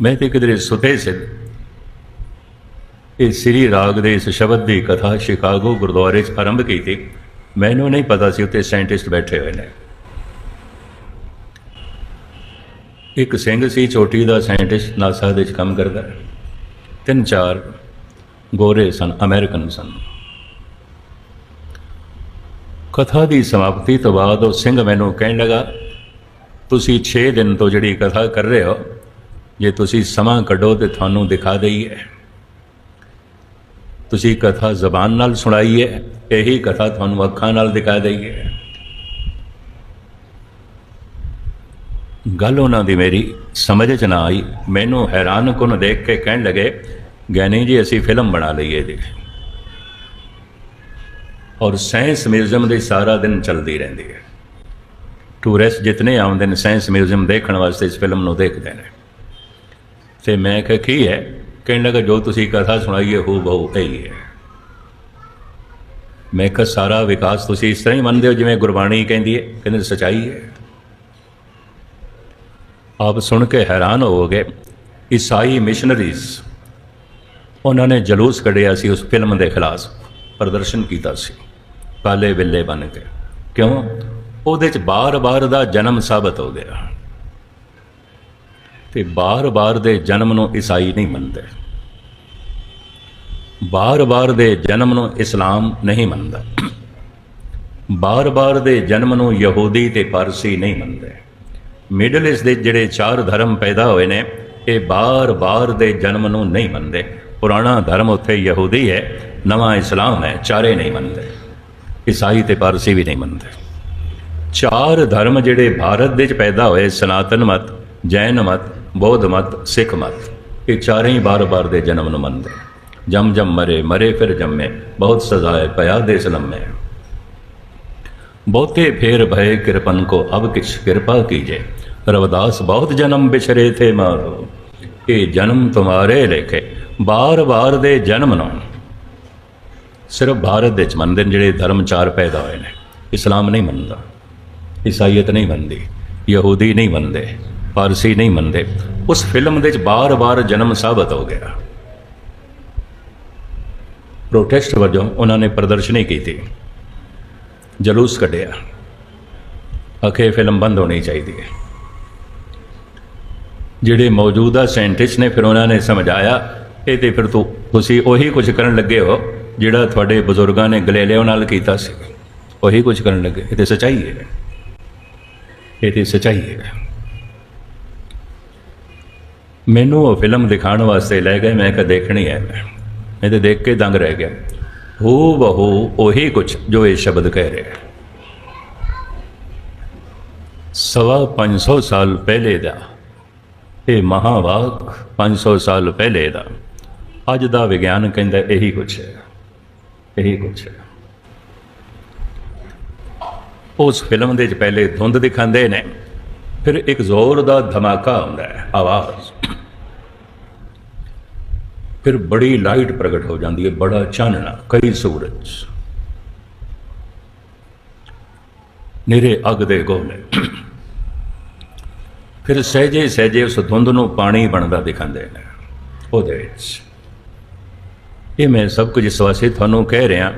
ਮੈਂ ਤੇ ਕਿਧਰੇ ਸੁਤੇ ਸਿੱਧ ਇਹ ਸ੍ਰੀ ਰਾਗ ਦੇ ਇਸ ਸ਼ਬਦ ਦੀ ਕਥਾ ਸ਼ਿਕਾਗੋ ਗੁਰਦੁਆਰੇ 'ਚ ਆਰੰਭ ਕੀਤੀ। ਮੈਨੂੰ ਨਹੀਂ ਪਤਾ ਸੀ ਉੱਥੇ ਸਾਇੰਟਿਸਟ ਬੈਠੇ ਹੋਏ ਨੇ। ਇੱਕ ਸਿੰਘ ਸੀ, ਚੋਟੀ ਦਾ ਸਾਇੰਟਿਸਟ, ਨਾਸਾ ਦੇ ਵਿੱਚ ਕੰਮ ਕਰਦਾ। ਤਿੰਨ ਚਾਰ ਗੋਰੇ ਸਨ, ਅਮਰੀਕਨ ਸਨ। ਕਥਾ ਦੀ ਸਮਾਪਤੀ ਤੋਂ ਬਾਅਦ ਉਹ ਸਿੰਘ ਮੈਨੂੰ ਕਹਿਣ ਲੱਗਾ, ਤੁਸੀਂ 6 ਦਿਨ ਤੋਂ ਜਿਹੜੀ ਕਥਾ ਕਰ ਰਹੇ ਹੋ ਜੇ ਤੁਸੀਂ ਸਮਾਂ ਕੱਢੋ ਤੇ ਤੁਹਾਨੂੰ ਦਿਖਾ ਦਈਏ ਤੁਸੀਂ ਕਥਾ ਜ਼ਬਾਨ ਨਾਲ ਸੁਣਾਈਏ ਇਹੀ ਕਥਾ ਤੁਹਾਨੂੰ ਅੱਖਾਂ ਨਾਲ ਦਿਖਾ ਦਈਏ ਗੱਲ ਉਹਨਾਂ ਦੀ ਮੇਰੀ ਸਮਝ ਚ ਨਾ ਆਈ। ਮੈਨੂੰ ਹੈਰਾਨ ਕੁਨ ਦੇਖ ਕੇ ਕਹਿਣ ਲੱਗੇ ਗਿਆਨੀ ਜੀ, ਅਸੀਂ ਫਿਲਮ ਬਣਾ ਲਈਏ ਇਹਦੀ। ਔਰ ਸਾਇੰਸ ਮਿਊਜ਼ੀਅਮ ਦੇ ਸਾਰਾ ਦਿਨ ਚੱਲਦੀ ਰਹਿੰਦੀ ਹੈ। ਟੂਰਿਸਟ ਜਿਤਨੇ ਆਉਂਦੇ ਨੇ, ਸਾਇੰਸ ਮਿਊਜ਼ੀਅਮ ਦੇਖਣ ਵਾਸਤੇ ਇਸ ਫਿਲਮ ਨੂੰ ਦੇਖਦੇ ਨੇ। ਤੇ ਮੈਂ ਕਿਹਾ, ਕੀ ਹੈ? ਕਹਿਣ ਲੱਗਾ, ਜੋ ਤੁਸੀਂ ਕਥਾ ਸੁਣਾਈਏ ਹੋ ਬਹੁ ਇਹੀ ਹੈ। ਮੈਂ ਕਿਹਾ, ਸਾਰਾ ਵਿਕਾਸ ਤੁਸੀਂ ਇਸ ਤਰ੍ਹਾਂ ਹੀ ਮੰਨਦੇ ਹੋ ਜਿਵੇਂ ਗੁਰਬਾਣੀ ਕਹਿੰਦੀ ਹੈ? ਕਹਿੰਦੇ, ਸਚਾਈ ਹੈ। ਆਪ ਸੁਣ ਕੇ ਹੈਰਾਨ ਹੋਵੋਗੇ ਈਸਾਈ ਮਿਸ਼ਨਰੀਜ਼ ਉਹਨਾਂ ਨੇ ਜਲੂਸ ਕੱਢਿਆ ਸੀ ਉਸ ਫਿਲਮ ਦੇ ਖਿਲਾਫ, ਪ੍ਰਦਰਸ਼ਨ ਕੀਤਾ ਸੀ। ਕਾਲੇ ਬਿੱਲੇ ਬਣ ਕੇ। ਕਿਉਂ? ਉਹਦੇ ਚ ਬਾਰ-ਬਾਰ ਦਾ ਜਨਮ ਸਾਬਤ ਹੋ ਗਿਆ। ਤੇ ਬਾਰ-ਬਾਰ ਦੇ ਜਨਮ ਨੂੰ ਈਸਾਈ ਨਹੀਂ ਮੰਨਦੇ। ਬਾਰ-ਬਾਰ ਦੇ ਜਨਮ ਨੂੰ ਇਸਲਾਮ ਨਹੀਂ ਮੰਨਦਾ। ਬਾਰ-ਬਾਰ ਦੇ ਜਨਮ ਨੂੰ ਯਹੂਦੀ ਤੇ ਪਾਰਸੀ ਨਹੀਂ ਮੰਨਦੇ। ਮਿਡਲ ਈਸਟ ਦੇ ਜਿਹੜੇ ਚਾਰ ਧਰਮ ਪੈਦਾ ਹੋਏ ਨੇ, ਇਹ ਬਾਰ-ਬਾਰ ਦੇ ਜਨਮ ਨੂੰ ਨਹੀਂ ਮੰਨਦੇ। ਪੁਰਾਣਾ ਧਰਮ ਉੱਥੇ ਯਹੂਦੀ ਹੈ, ਨਵਾਂ ਇਸਲਾਮ ਹੈ, ਚਾਰੇ ਨਹੀਂ ਮੰਨਦੇ। ਈਸਾਈ ਤੇ ਪਾਰਸੀ ਵੀ ਨਹੀਂ ਮੰਨਦੇ। ਚਾਰ ਧਰਮ ਜਿਹੜੇ ਭਾਰਤ ਦੇ ਵਿੱਚ ਪੈਦਾ ਹੋਏ, ਸਨਾਤਨ ਮਤ, ਜੈਨ ਮਤ ਬੌਧ ਮਤ, ਸਿੱਖ ਮਤ। ਇਹ ਚਾਰੇ ਹੀ ਬਾਰ-ਬਾਰ ਦੇ ਜਨਮ ਨੂੰ ਮੰਨਦੇ ਜਮ ਜਮ ਮਰੇ ਮਰੇ ਫਿਰ ਜੰਮੇ। ਬਹੁਤ ਸਜ਼ਾਏ ਪਿਆ ਦੇਸ ਲੰਮੇ ਬਹੁਤੇ ਫੇਰ ਭਏ, ਕਿਰਪਨ ਕੋ ਅਬ ਕਿਛ ਕਿਰਪਾ ਕੀਜੇ। ਰਵਦਾਸ ਬਹੁਤ ਜਨਮ ਬਿਛਰੇ ਥੇ ਮਾਰੋ। ਇਹ ਜਨਮ ਤੁਮਾਰੇ ਲੇਖੇ। ਬਾਰ-ਬਾਰ ਦੇ ਜਨਮ ਨੂੰ। ਸਿਰਫ ਭਾਰਤ ਦੇ ਚ ਮੰਨਦੇ ਨੇ ਜਿਹੜੇ ਧਰਮ ਚਾਰ ਪੈਦਾ ਹੋਏ ਨੇ। ਇਸਲਾਮ ਨਹੀਂ ਮੰਨਦਾ। ਈਸਾਈਅਤ ਨਹੀਂ ਮੰਨਦੀ। ਯਹੂਦੀ ਨਹੀਂ ਮੰਨਦੇ। ਪਾਰਸੀ ਨਹੀਂ ਮੰਨਦੇ। ਉਸ ਫਿਲਮ ਦੇ ਚ ਬਾਰ-ਬਾਰ ਜਨਮ ਸਾਬਤ ਹੋ ਗਿਆ। ਪ੍ਰੋਟੈਸਟ ਵਜੋਂ ਉਹਨਾਂ ਨੇ ਪ੍ਰਦਰਸ਼ਨੀ ਕੀਤੀ। ਜਲੂਸ ਕੱਢਿਆ। ਅਖੇ ਫਿਲਮ ਬੰਦ ਹੋਣੀ ਚਾਹੀਦੀ ਹੈ। ਜਿਹੜੇ ਮੌਜੂਦਾ ਸਾਇੰਟਿਸਟ ਨੇ ਫਿਰ ਉਹਨਾਂ ਨੇ ਸਮਝਾਇਆ, ਇਹ ਤੇ ਫਿਰ ਤੂੰ, ਤੁਸੀਂ ਉਹੀ ਕੁਝ ਕਰਨ ਲੱਗੇ ਹੋ, ਜਿਹੜਾ ਤੁਹਾਡੇ ਬਜ਼ੁਰਗਾਂ ਨੇ ਗਲੇਲਿਓ ਨਾਲ ਕੀਤਾ ਸੀ। ਉਹੀ ਕੁਝ ਕਰਨ ਲੱਗੇ। ਇਹ ਤੇ ਸਚਾਈ ਹੈ। ਇਹ ਤੇ ਸਚਾਈ ਹੈ। ਮੈਨੂੰ ਉਹ ਫਿਲਮ ਦਿਖਾਉਣ ਵਾਸਤੇ ਲੈ ਗਏ, ਮੈਂ ਕਿਹਾ ਦੇਖਣੀ ਹੈ ਮੈਂ। ਮੈਂ ਤੇ ਦੇਖ ਕੇ ਦੰਗ ਰਹਿ ਗਿਆ। ਹੋ ਬਹੂ ਉਹੀ ਕੁਝ ਜੋ ਇਹ ਸ਼ਬਦ ਕਹਿ ਰਿਹਾ ਹੈ। ਸਵਾ 500 ਸਾਲ ਪਹਿਲੇ ਦਾ। ਇਹ ਮਹਾਵਾਕ 500 ਸਾਲ ਪਹਿਲੇ ਦਾ। ਅੱਜ ਦਾ ਵਿਗਿਆਨ ਕਹਿੰਦਾ ਇਹੀ ਕੁਝ ਹੈ। ਇਹੀ ਕੁਝ ਹੈ। ਉਸ ਫਿਲਮ ਦੇ ਵਿੱਚ ਪਹਿਲੇ ਧੁੰਦ ਦਿਖਾਉਂਦੇ ਨੇ। ਫਿਰ ਇੱਕ ਜ਼ੋਰ ਦਾ ਧਮਾਕਾ ਆਉਂਦਾ ਹੈ, ਆਵਾਜ਼। ਫਿਰ ਬੜੀ ਲਾਈਟ ਪ੍ਰਗਟ ਹੋ ਜਾਂਦੀ ਹੈ, ਬੜਾ ਚਾਨਣਾ, ਕਈ ਸੂਰਜ। ਨਿਰੇ ਅਗ ਦੇ ਗੋਲੇ। ਫਿਰ ਸਹਿਜੇ ਸਹਿਜੇ ਉਸ ਧੁੰਦ ਨੂੰ ਪਾਣੀ ਬਣਦਾ ਦਿਖਾਉਂਦੇ ਨੇ। ਉਹਦੇ ਵਿੱਚ। ਇਹ ਮੈਂ ਸਭ ਕੁਝ ਇਸ ਵਾਸਤੇ ਤੁਹਾਨੂੰ ਕਹਿ ਰਿਹਾ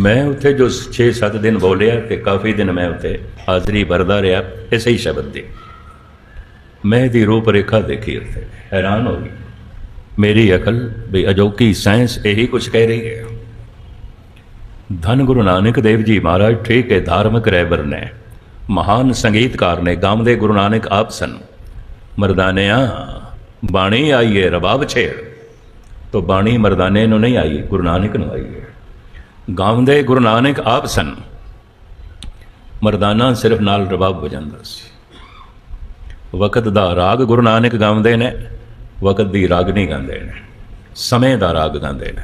ਮੈਂ ਉੱਥੇ ਜੋ 6-7 ਦਿਨ ਬੋਲਿਆ ਤੇ ਕਾਫੀ ਦਿਨ ਮੈਂ ਉੱਥੇ ਹਾਜ਼ਰੀ ਭਰਦਾ ਰਿਹਾ ਇਸੇ ਹੀ ਸ਼ਬਦ ਦੀ ਮੈਂ ਦੀ ਰੂਪ ਰੇਖਾ ਦੇਖੀ ਉੱਥੇ, ਹੈਰਾਨ ਹੋ ਗਈ। ਮੇਰੀ ਅਕਲ ਵੀ ਅਜੋਕੀ ਸਾਇੰਸ ਇਹੀ ਕੁਝ ਕਹਿ ਰਹੀ ਹੈ। ਧੰਨ ਗੁਰੂ ਨਾਨਕ ਦੇਵ ਜੀ ਮਹਾਰਾਜ, ਠੀਕ ਹੈ, ਧਾਰਮਿਕ ਰਹਿਬਰ ਨੇ, ਮਹਾਨ ਸੰਗੀਤਕਾਰ ਨੇ ਗਾਉਂਦੇ ਗੁਰੂ ਨਾਨਕ ਆਪ ਸਨ। ਮਰਦਾਨਿਆਂ, ਬਾਣੀ ਆਈਏ ਰਬਾਬ ਛੇੜ। ਤੋ ਬਾਣੀ ਮਰਦਾਨੇ ਨੂੰ ਨਹੀਂ ਆਈ, ਗੁਰੂ ਨਾਨਕ ਨੂੰ ਆਈ ਹੈ। ਗਾਉਂਦੇ ਗੁਰੂ ਨਾਨਕ ਆਪ ਸਨ। ਮਰਦਾਨਾ ਸਿਰਫ ਨਾਲ ਰਬਾਬ ਵਜਾਉਂਦਾ ਸੀ। ਵਕਤ ਦਾ ਰਾਗ ਗੁਰੂ ਨਾਨਕ ਗਾਉਂਦੇ ਨੇ, ਵਕਤ ਦੀ ਰਾਗ ਨਹੀਂ ਗਾਉਂਦੇ ਨੇ। ਸਮੇਂ ਦਾ ਰਾਗ ਗਾਉਂਦੇ ਨੇ।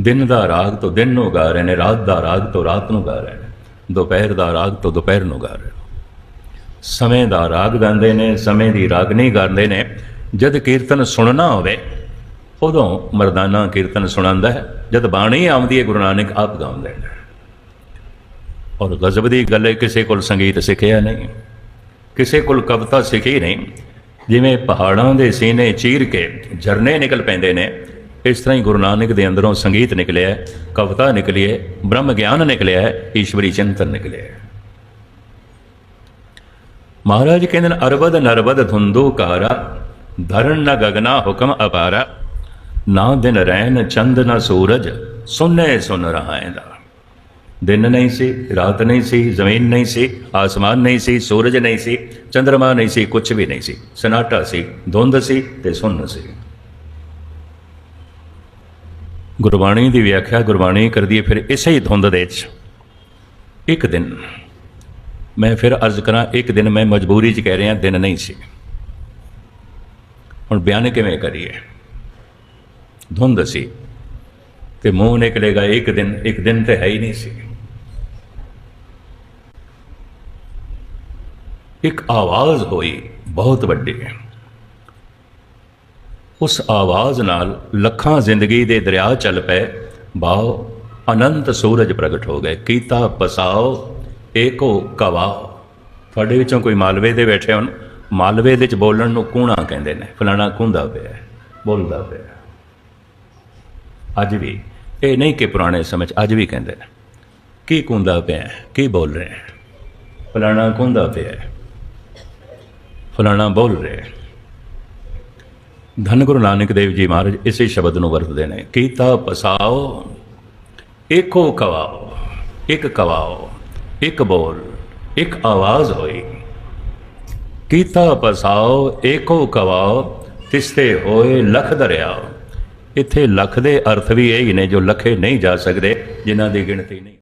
ਦਿਨ ਦਾ ਰਾਗ ਤੋਂ ਦਿਨ ਨੂੰ ਗਾ ਰਹੇ ਨੇ, ਰਾਤ ਦਾ ਰਾਗ ਤੋਂ ਰਾਤ ਨੂੰ ਗਾ ਰਹੇ ਨੇ। ਦੁਪਹਿਰ ਦਾ ਰਾਗ ਤੋਂ ਦੁਪਹਿਰ ਨੂੰ ਗਾ ਰਹੇ ਸਮੇਂ ਦਾ ਰਾਗ ਗਾਉਂਦੇ ਨੇ, ਸਮੇਂ ਦੀ ਰਾਗ ਨਹੀਂ ਗਾਉਂਦੇ ਨੇ। ਜਦ ਕੀਰਤਨ ਸੁਣਨਾ ਹੋਵੇ ਉਦੋਂ ਮਰਦਾਨਾ ਕੀਰਤਨ ਸੁਣਾਉਂਦਾ ਹੈ, ਜਦ ਬਾਣੀ ਆਉਂਦੀ ਹੈ, ਗੁਰੂ ਨਾਨਕ ਆਪ ਗਾਉਂਦੇ ਨੇ ਔਰ ਗਜ਼ਬ ਦੀ ਗੱਲ ਹੈ, ਕਿਸੇ ਕੋਲ ਸੰਗੀਤ ਸਿੱਖਿਆ ਨਹੀਂ, ਕਿਸੇ ਕੋਲ ਕਵਿਤਾ ਸਿੱਖੀ ਨਹੀਂ, ਜਿਵੇਂ ਪਹਾੜਾਂ ਦੇ ਸੀਨੇ ਚੀਰ ਕੇ ਝਰਨੇ ਨਿਕਲ ਪੈਂਦੇ ਨੇ, ਇਸ ਤਰ੍ਹਾਂ ਹੀ ਗੁਰੂ ਨਾਨਕ ਦੇ ਅੰਦਰੋਂ ਸੰਗੀਤ ਨਿਕਲਿਆ, ਕਵਿਤਾ ਨਿਕਲੀ ਹੈ, ਬ੍ਰਹਮ ਗਿਆਨ ਨਿਕਲਿਆ ਹੈ, ਈਸ਼ਵਰੀ ਚਿੰਤਨ ਨਿਕਲਿਆ ਹੈ। ਮਹਾਰਾਜ ਕਹਿੰਦੇ ਨੇ ਅਰਬਦ ਨਰਬਦ ਧੁੰਦੂ ਕਾਰਾ, ਧਰਨ ਨ ਗਗਨਾ ਹੁਕਮ ਅਪਾਰਾ। ਨਾ ਦਿਨ ਰੈਨ ਚੰਦ ਨਾ ਸੂਰਜ, ਸੁਨੇ ਸੁਨ ਰਹਾਇਂਦਾ ਦਿਨ ਨਹੀਂ ਸੀ, ਰਾਤ ਨਹੀਂ ਸੀ, ਜ਼ਮੀਨ ਨਹੀਂ ਸੀ, ਆਸਮਾਨ ਨਹੀਂ ਸੀ, ਸੂਰਜ ਨਹੀਂ ਸੀ ਚੰ드ਰਮਾ ਨਹੀਂ ਸੀ ਕੁਝ ਵੀ ਨਹੀਂ ਸੀ। ਸਨਾਟਾ ਸੀ, ਧੁੰਦ ਸੀ ਤੇ ਸੁੰਨ ਸੀ। ਗੁਰਬਾਣੀ ਦੀ ਵਿਆਖਿਆ ਗੁਰਬਾਣੀ ਕਰਦੀ ਹੈ, ਫਿਰ ਇਸੇ ਹੀ ਧੁੰਦ ਦੇ ਵਿੱਚ। ਇੱਕ ਦਿਨ, ਮੈਂ ਫਿਰ ਅਰਜ਼ ਕਰਾਂ, ਇੱਕ ਦਿਨ ਮੈਂ ਮਜਬੂਰੀ 'ਚ ਕਹਿ ਰਿਹਾ, ਦਿਨ ਨਹੀਂ ਸੀ। ਹੁਣ ਬਿਆਨ ਕਿਵੇਂ ਕਰੀਏ? ਧੁੰਦ ਸੀ ਤੇ ਮੂੰਹ ਨਿਕਲੇਗਾ ਇੱਕ ਦਿਨ ਇੱਕ ਦਿਨ ਤੇ ਹੈ ਹੀ ਨਹੀਂ ਸੀ। ਇੱਕ ਆਵਾਜ਼ ਹੋਈ ਬਹੁਤ ਵੱਡੀ। ਉਸ ਆਵਾਜ਼ ਨਾਲ ਲੱਖਾਂ ਜ਼ਿੰਦਗੀ ਦੇ ਦਰਿਆ ਚੱਲ ਪਏ। ਬਾਓ ਅਨੰਤ ਸੂਰਜ ਪ੍ਰਗਟ ਹੋ ਗਏ। ਕੀਤਾ ਪਸਾਓ ਏਕੋ ਕਵਾਓ। ਤੁਹਾਡੇ ਵਿੱਚੋਂ ਕੋਈ ਮਾਲਵੇ ਦੇ ਬੈਠੇ ਹੋਣ। ਮਾਲਵੇ ਦੇ ਵਿੱਚ ਬੋਲਣ ਨੂੰ ਕੂਣਾ ਕਹਿੰਦੇ ਨੇ। ਫਲਾਣਾ ਕੁੰਦਾ ਪਿਆ ਬੋਲਦਾ ਪਿਆ ਅੱਜ ਵੀ, ਇਹ ਨਹੀਂ ਕਿ ਪੁਰਾਣੇ ਸਮੇਂ 'ਚ, ਅੱਜ ਵੀ ਕਹਿੰਦੇ ਨੇ। ਕੀ ਕੁੰਦਾ ਪਿਆ ਕੀ ਬੋਲ ਰਹੇ ਹੈ? ਫਲਾਣਾ ਕੁੰਦਾ ਪਿਆ ਫਲਾਣਾ ਬੋਲ ਰਿਹਾ ਹੈ। ਧੰਨ ਗੁਰੂ ਨਾਨਕ ਦੇਵ ਜੀ ਮਹਾਰਾਜ, ਇਸੇ ਸ਼ਬਦ ਨੂੰ ਵਰਤਦੇ ਨੇ। ਕੀਤਾ ਪਸਾਓ, ਏਕੋ ਕਵਾਓ, ਇੱਕ ਕਵਾਓ, ਇੱਕ ਬੋਲ, ਇੱਕ ਆਵਾਜ਼ ਹੋਈ। ਕੀਤਾ ਪਸਾਓ, ਏਕੋ ਕਵਾਓ, ਤਿਸਤੇ ਹੋਏ ਲਖ ਦਰਿਆਓ। ਇੱਥੇ ਲੱਖ ਦੇ ਅਰਥ ਵੀ ਇਹ ਹੀ ਨੇ ਜੋ ਲੱਖੇ ਨਹੀਂ ਜਾ ਸਕਦੇ, ਜਿਨ੍ਹਾਂ ਦੀ ਗਿਣਤੀ ਨਹੀਂ।